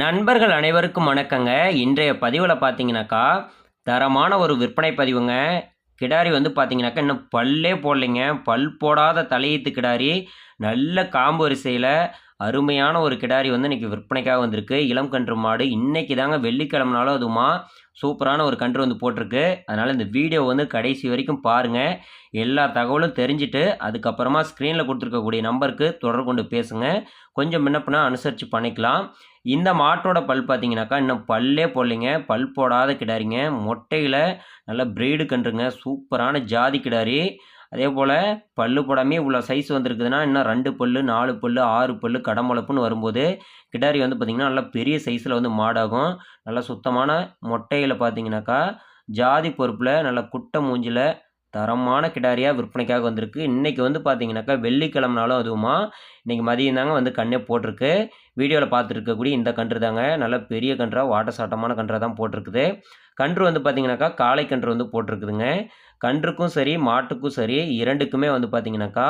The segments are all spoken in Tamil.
நண்பர்கள் அனைவருக்கும் வணக்கங்க. இன்றைய பதிவில் பார்த்தீங்கன்னாக்கா தரமான ஒரு விற்பனை பதிவுங்க. கிடாரி வந்து பார்த்தீங்கன்னாக்கா இன்னும் பல்லே போடலைங்க. பல் போடாத தலையீத்து கிடாரி. நல்ல காம்பு வரிசையில் அருமையான ஒரு கிடாரி வந்து இன்றைக்கி விற்பனைக்காக வந்திருக்கு. இளம் கன்று மாடு. இன்றைக்கி தாங்க வெள்ளிக்கிழமனாலும் அதுமா சூப்பரான ஒரு கன்று வந்து போட்டிருக்கு. அதனால் இந்த வீடியோ வந்து கடைசி வரைக்கும் பாருங்கள் எல்லா தகவலும் தெரிஞ்சுட்டு அதுக்கப்புறமா ஸ்க்ரீனில் கொடுத்துருக்கக்கூடிய நம்பருக்கு தொடர்பு கொண்டு பேசுங்க. கொஞ்சம் முன்னப்பினா அனுசரித்து பண்ணிக்கலாம். இந்த மாட்டோட பல் பார்த்தீங்கன்னாக்கா இன்னும் பல்லே போடலைங்க. பல் போடாத கிடாரிங்க. மொட்டையில் நல்ல பிரீடு கன்றுங்க. சூப்பரான ஜாதி கிடாரி. அதே போல் பல்லு போடாமே இவ்வளோ சைஸ் வந்திருக்குதுன்னா இன்னும் ரெண்டு பல்லு நாலு பல் ஆறு பல்லு கடமுளப்புன்னு வரும்போது கிடாரி வந்து பார்த்திங்கன்னா நல்லா பெரிய சைஸில் வந்து மாடாகும். நல்லா சுத்தமான மொட்டையில் பார்த்தீங்கன்னாக்கா ஜாதி பொறுப்பில் நல்லா குட்டை மூஞ்சில் தரமான கிடாரியாக விற்பனைக்காக வந்திருக்கு. இன்றைக்கி வந்து பார்த்தீங்கன்னாக்கா வெள்ளிக்கிழமனாலும் அதுவுமா இன்றைக்கி மதியம் தாங்க வந்து கண்ணே போட்டிருக்கு. வீடியோவில் பார்த்துருக்கக்கூடிய இந்த கன்று தாங்க நல்ல பெரிய கன்றாக வாட்ட சாட்டமான கன்றாக தான் போட்டிருக்குது. கன்று வந்து பார்த்திங்கனாக்கா காளை கன்று வந்து போட்டிருக்குதுங்க. கன்றுக்கும் சரி மாட்டுக்கும் சரி இரண்டுக்குமே வந்து பார்த்திங்கனாக்கா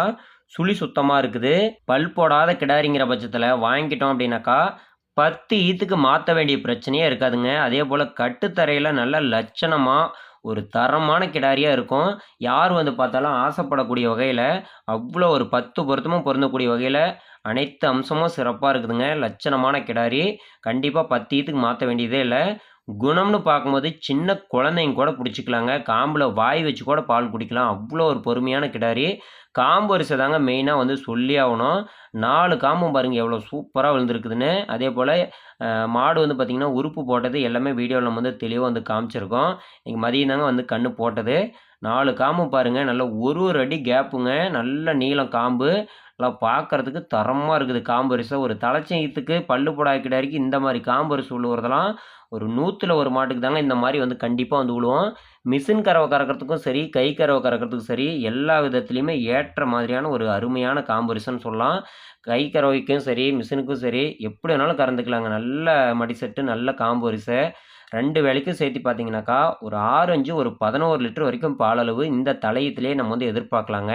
சுழி சுத்தமாக இருக்குது. பல் போடாத கிடாரிங்கிற பட்சத்தில் வாங்கிட்டோம் அப்படின்னாக்கா பத்து ஈத்துக்கு மாற்ற வேண்டிய பிரச்சனையே இருக்காதுங்க. அதே போல் கட்டுத்தரையில் நல்ல லட்சணமாக ஒரு தரமான கிடாரியாக இருக்கும். யார் வந்து பார்த்தாலும் ஆசைப்படக்கூடிய வகையில் அவ்வளோ ஒரு பத்து பொருத்தமும் பொருந்தக்கூடிய வகையில் அனைத்து அம்சமும் சிறப்பாக இருக்குதுங்க. லட்சணமான கிடாரி. கண்டிப்பாக பத்து ஈத்துக்கு மாற்ற வேண்டியதே இல்லை. குணம்னு பார்க்கும்போது சின்ன குழந்தைங்க கூட பிடிச்சிக்கலாங்க. காம்பில் வாய் வச்சு கூட பால் குடிக்கலாம். அவ்வளோ ஒரு பொறுமையான கிடாரி. காம்பு வரிசை தாங்க மெயினாக வந்து சொல்லி ஆகணும். நாலு காம்பும் பாருங்கள் எவ்வளோ சூப்பராக விழுந்துருக்குதுன்னு. அதே போல் மாடு வந்து பார்த்திங்கன்னா உறுப்பு போட்டது எல்லாமே வீடியோவில் நம்ம வந்து தெளிவாக வந்து காமிச்சிருக்கோம். இங்கே மதியம் தாங்க வந்து கண்ணு போட்டது. நாலு காம்பும் பாருங்கள் நல்ல ஒரு ஒரு அடி கேப்புங்க. நல்ல நீளம் காம்பு. நல்லா பார்க்குறதுக்கு தரமாக இருக்குது காம்பரிசை ஒரு தலைச்சயத்துக்கு பல்லு போடாத இந்த மாதிரி காம்பரிசு வரிசை ஒரு நூற்றில் ஒரு மாட்டுக்கு தாங்க இந்த மாதிரி வந்து கண்டிப்பாக வந்து விழுவோம் மிஷின் கறவை கறக்கிறதுக்கும் சரி கை கறவை கறக்கிறதுக்கும் சரி எல்லா விதத்துலேயுமே ஏற்ற மாதிரியான ஒரு அருமையான காம்பரிசன் சொல்லலாம். கை கறவைக்கும் சரி மிஷினுக்கும் சரி எப்படி வேணாலும் கறந்துக்கலாங்க. நல்ல மடிசெட்டு நல்ல காம்பரிசை ரெண்டு வேலைக்கும் சேர்த்து பார்த்தீங்கன்னாக்கா ஒரு ஆறு அஞ்சு ஒரு பதினோரு லிட்டர் வரைக்கும் பாலளவு இந்த தலையத்திலே நம்ம வந்து எதிர்பார்க்கலாங்க.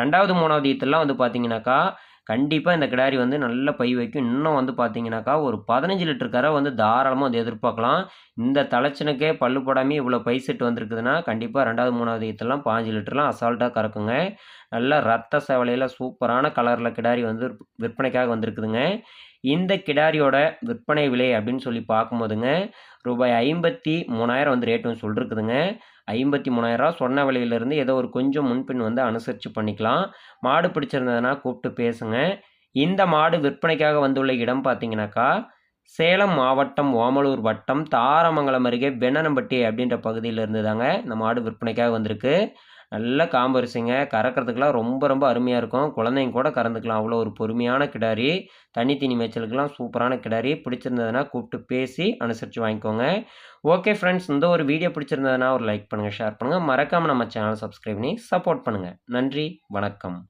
ரெண்டாவது மூணாவது ஈத்தெல்லாம் வந்து பார்த்தீங்கன்னாக்கா கண்டிப்பாக இந்த கிடாரி வந்து நல்ல பை வைக்கும். இன்னும் வந்து பார்த்தீங்கன்னாக்கா ஒரு பதினஞ்சு லிட்டர் கரை வந்து தாராளமாக வந்து எதிர்பார்க்கலாம். இந்த தலைச்சனுக்கே பல்லு போடாமல் இவ்வளோ பை செட்டு வந்திருக்குதுன்னா கண்டிப்பாக ரெண்டாவது மூணாவது இதெல்லாம் பாஞ்சு லிட்டர்லாம் அசால்ட்டாக கறக்குங்க. நல்ல ரத்த சேவலையில் சூப்பரான கலரில் கிடாரி வந்து விற்பனைக்காக வந்திருக்குதுங்க. இந்த கிடாரியோட விற்பனை விலை அப்படின்னு சொல்லி பார்க்கும்போதுங்க ரூபாய் ஐம்பத்தி மூணாயிரம் வந்து ரேட் வந்து சொல்லிருக்குதுங்க. ஐம்பத்தி மூணாயிரரூவா சொன்ன விலையிலேருந்து ஏதோ ஒரு கொஞ்சம் முன்பின் வந்து அனுசரித்து பண்ணிக்கலாம். மாடு பிடிச்சிருந்ததுன்னா கூப்பிட்டு பேசுங்க. இந்த மாடு விற்பனைக்காக வந்துள்ள இடம் பார்த்தீங்கன்னாக்கா சேலம் மாவட்டம் ஓமலூர் வட்டம் தாரமங்கலம் அருகே வெண்ணனம்பட்டி அப்படின்ற பகுதியில் இருந்து தாங்க இந்த மாடு விற்பனைக்காக வந்திருக்கு. நல்ல காம்பரிசிங்க கறக்கிறதுக்கெலாம் ரொம்ப ரொம்ப அருமையாக இருக்கும். குழந்தைங்க கூட கறந்துக்கலாம். அவ்வளோ ஒரு பொறுமையான கிடாரி. தண்ணி தீனி சூப்பரான கிடாரி. பிடிச்சிருந்ததுன்னா கூப்பிட்டு பேசி அனுசரித்து வாங்கிக்கோங்க. ஓகே ஃப்ரெண்ட்ஸ் இந்த ஒரு வீடியோ பிடிச்சிருந்ததுன்னா ஒரு லைக் பண்ணுங்கள் ஷேர் பண்ணுங்கள் மறக்காமல் நம்ம சேனல் சப்ஸ்கிரைப் பண்ணி சப்போர்ட் பண்ணுங்கள் நன்றி வணக்கம்.